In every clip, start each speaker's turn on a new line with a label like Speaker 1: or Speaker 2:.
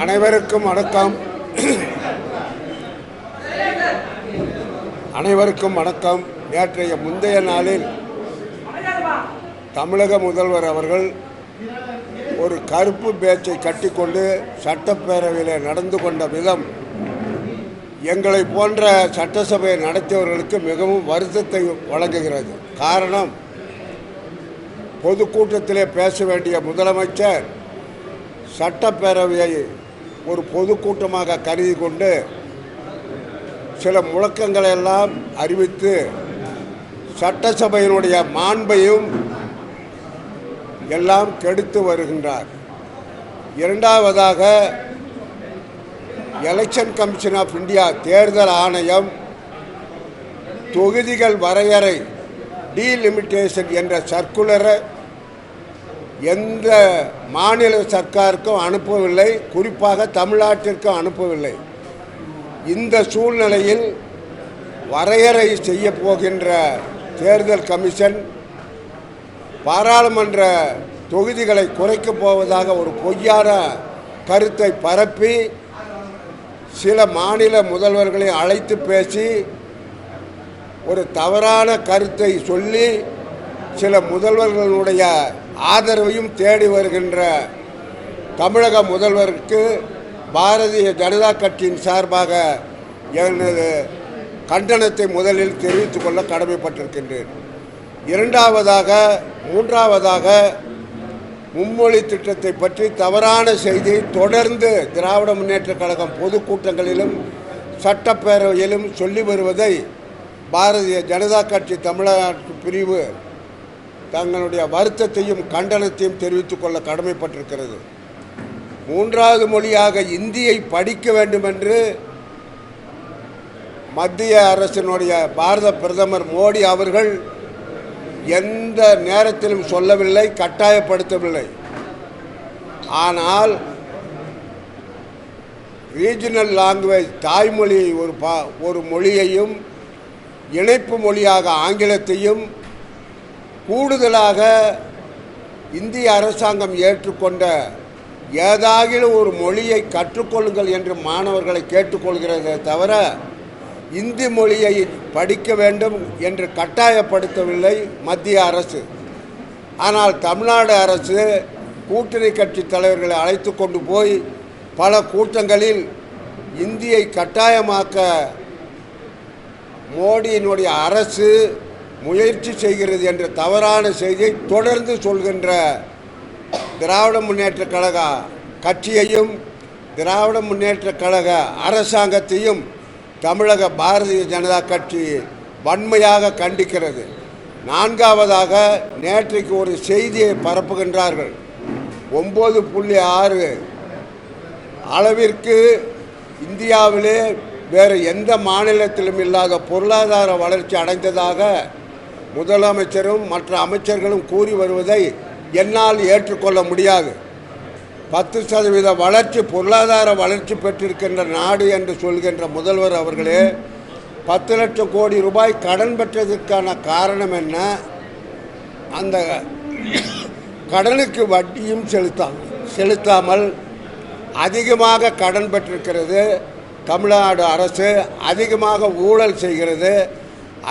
Speaker 1: அனைவருக்கும் வணக்கம். அனைவருக்கும் வணக்கம். நேற்றைய முந்தைய நாளில் தமிழக முதல்வர் அவர்கள் ஒரு கருப்பு பேச்சை கட்டிக்கொண்டு சட்டப்பேரவையில் நடந்து கொண்ட விதம் எங்களை போன்ற சட்டசபையை நடத்தியவர்களுக்கு மிகவும் வருத்தத்தை வழங்குகிறது. காரணம் பொதுக்கூட்டத்திலே பேச வேண்டிய முதலமைச்சர் சட்டப்பேரவையை ஒரு பொதுக்கூட்டமாக கருதி கொண்டு சில முழக்கங்களை எல்லாம் அறிவித்து சட்டசபையினுடைய மாண்பையும் எல்லாம் கெடுத்து வருகின்றார். இரண்டாவதாக எலெக்ஷன் கமிஷன் ஆஃப் இந்தியா தேர்தல் ஆணையம் தொகுதிகள் வரையறை டீலிமிட்டேஷன் என்ற சர்க்குலரை எந்த மாநில சர்க்காருக்கும் அனுப்பவில்லை குறிப்பாக தமிழ்நாட்டிற்கும் அனுப்பவில்லை. இந்த சூழ்நிலையில் வரையறை செய்ய போகின்ற தேர்தல் கமிஷன் பாராளுமன்ற தொகுதிகளை குறைக்கப் போவதாக ஒரு பொய்யான கருத்தை பரப்பி சில மாநில முதல்வர்களை அழைத்து பேசி ஒரு தவறான கருத்தை சொல்லி சில முதல்வர்களுடைய ஆதரவையும் தேடி வருகின்ற தமிழக முதல்வருக்கு பாரதிய ஜனதா கட்சியின் சார்பாக எனது கண்டனத்தை முதலில் தெரிவித்துக் கொள்ள கடமைப்பட்டிருக்கின்றேன். இரண்டாவதாக மூன்றாவதாக மும்மொழி திட்டத்தை பற்றி தவறான செய்தியை தொடர்ந்து திராவிட முன்னேற்ற கழகம் பொதுக்கூட்டங்களிலும் சட்டப்பேரவையிலும் சொல்லி வருவதை பாரதிய ஜனதா கட்சி தமிழ்நாட்டு பிரிவு தங்களுடைய வருத்தத்தையும் கண்டனத்தையும் தெரிவித்துக் கொள்ள கடமைப்பட்டிருக்கிறது. மூன்றாவது மொழியாக இந்தியை படிக்க வேண்டும் என்று மத்திய அரசினுடைய பாரத பிரதமர் மோடி அவர்கள் எந்த நேரத்திலும் சொல்லவில்லை கட்டாயப்படுத்தவில்லை. ஆனால் ரீஜனல் லாங்குவேஜ் தாய்மொழியை ஒரு பா ஒரு மொழியையும் இணைப்பு மொழியாக ஆங்கிலத்தையும் கூடுதலாக இந்திய அரசாங்கம் ஏற்றுக்கொண்ட ஏதாகிலும் ஒரு மொழியை கற்றுக்கொள்ளுங்கள் என்று மாணவர்களை கேட்டுக்கொள்கிறதே தவிர இந்தி மொழியை படிக்க வேண்டும் என்று கட்டாயப்படுத்தவில்லை மத்திய அரசு. ஆனால் தமிழ்நாடு அரசு கூட்டணி கட்சி தலைவர்களை அழைத்து கொண்டு போய் பல கூட்டங்களில் இந்தியை கட்டாயமாக்க மோடியினுடைய அரசு முயற்சி செய்கிறது என்ற தவறான செய்தியை தொடர்ந்து சொல்கின்ற திராவிட முன்னேற்ற கழக கட்சியையும் திராவிட முன்னேற்ற கழக அரசாங்கத்தையும் தமிழக பாரதிய ஜனதா கட்சி வன்மையாக கண்டிக்கிறது. நான்காவதாக நேற்றைக்கு ஒரு செய்தியை பரப்புகின்றார்கள். ஒம்பது புள்ளி ஆறு அளவிற்கு இந்தியாவிலே வேறு எந்த மாநிலத்திலும் இல்லாத பொருளாதார வளர்ச்சி அடைந்ததாக முதலமைச்சரும் மற்ற அமைச்சர்களும் கூறி வருவதை என்னால் ஏற்றுக்கொள்ள முடியாது. பத்து சதவீத வளர்ச்சி பொருளாதார வளர்ச்சி பெற்றிருக்கின்ற நாடு என்று சொல்கின்ற முதல்வர் அவர்களே பத்து லட்சம் கோடி ரூபாய் கடன் பெற்றதற்கான காரணம் என்ன? அந்த கடனுக்கு வட்டியும் செலுத்தா செலுத்தாமல் அதிகமாக கடன் பெற்றிருக்கிறது. தமிழ்நாடு அரசு அதிகமாக ஊழல் செய்கிறது.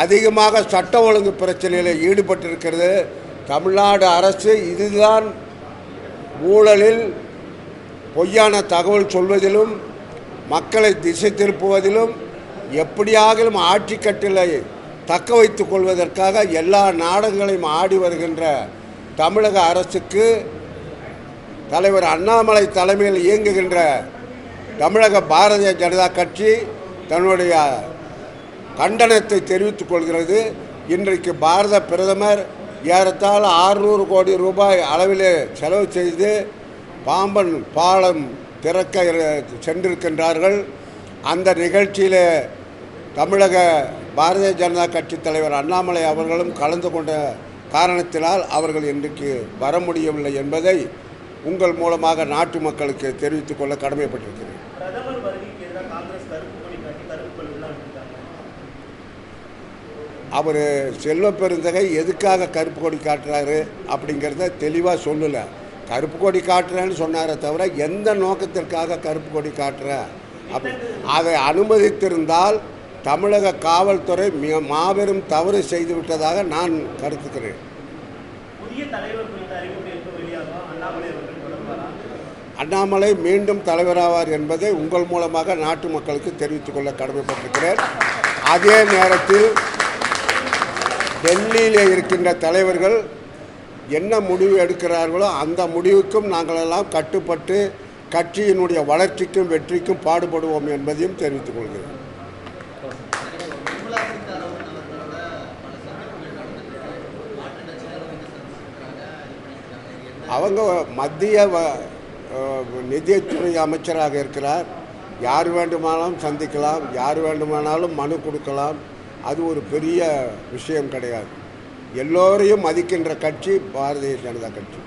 Speaker 1: அதிகமாக சட்ட ஒழுங்கு பிரச்சனையில் ஈடுபட்டிருக்கிறது. தமிழ்நாடு அரசு இதுதான் ஊழலில் பொய்யான தகவல் சொல்வதிலும் மக்களை திசை திருப்புவதிலும் எப்படியாகிலும் ஆட்சி கட்டிலை தக்க வைத்து கொள்வதற்காக எல்லா நாடகங்களையும் ஆடி வருகின்ற தமிழக அரசுக்கு தலைவர் அண்ணாமலை தலைமையில் இயங்குகின்ற தமிழக பாரதிய ஜனதா கட்சி தன்னுடைய கண்டனத்தை தெரிவித்துக் கொள்கிறது. இன்றைக்கு பாரத பிரதமர் ஏறத்தாழ ஆறுநூறு கோடி ரூபாய் அளவிலே செலவு செய்து பாம்பன் பாலம் திறக்க சென்றிருக்கின்றார்கள். அந்த நிகழ்ச்சியில் தமிழக பாரதிய ஜனதா கட்சி தலைவர் அண்ணாமலை அவர்களும் கலந்து கொண்ட காரணத்தினால் அவர்கள் இன்றைக்கு வர முடியவில்லை என்பதை உங்கள் மூலமாக நாட்டு மக்களுக்கு தெரிவித்துக் கொள்ள கடமைப்பட்டிருக்கிறேன்
Speaker 2: பிரதமர் வருகைக்கு எதிராக காங்கிரஸ் கருப்பு கொடி காட்டி கருப்பு பலூன்லாம் விட்டுருக்காங்க
Speaker 1: அவர் செல்வ பெருந்தகை எதுக்காக கருப்பு கொடி காட்டுறாரு அப்படிங்கிறத தெளிவாக சொல்லலை. கருப்பு கொடி காட்டுறேன்னு சொன்னாரே தவிர எந்த நோக்கத்திற்காக கருப்பு கொடி காட்டுற? அப்ப அதை அனுமதித்திருந்தால் தமிழக காவல்துறை மிக மாபெரும் தவறு செய்துவிட்டதாக நான் கருத்துக்கிறேன்
Speaker 2: அண்ணாமலை
Speaker 1: மீண்டும் தலைவராவார் என்பதை உங்கள் மூலமாக நாட்டு மக்களுக்கு தெரிவித்துக் கொள்ள கடமைப்பட்டிருக்கிறேன். அதே நேரத்தில் டெல்லியிலே இருக்கின்ற தலைவர்கள் என்ன முடிவு எடுக்கிறார்களோ அந்த முடிவுக்கும் நாங்கள் எல்லாம் கட்டுப்பட்டு கட்சியினுடைய வளர்ச்சிக்கும் வெற்றிக்கும் பாடுபடுவோம் என்பதையும் தெரிவித்துக் கொள்கிறேன். அவங்க மத்திய வ- நிதித்துறை அமைச்சராக இருக்கிறார். யார் வேண்டுமானாலும் சந்திக்கலாம். யார் வேண்டுமானாலும் மனு கொடுக்கலாம். அது ஒரு பெரிய விஷயம் கிடையாது. எல்லோரையும் மதிக்கின்ற கட்சி பாரதிய ஜனதா கட்சி.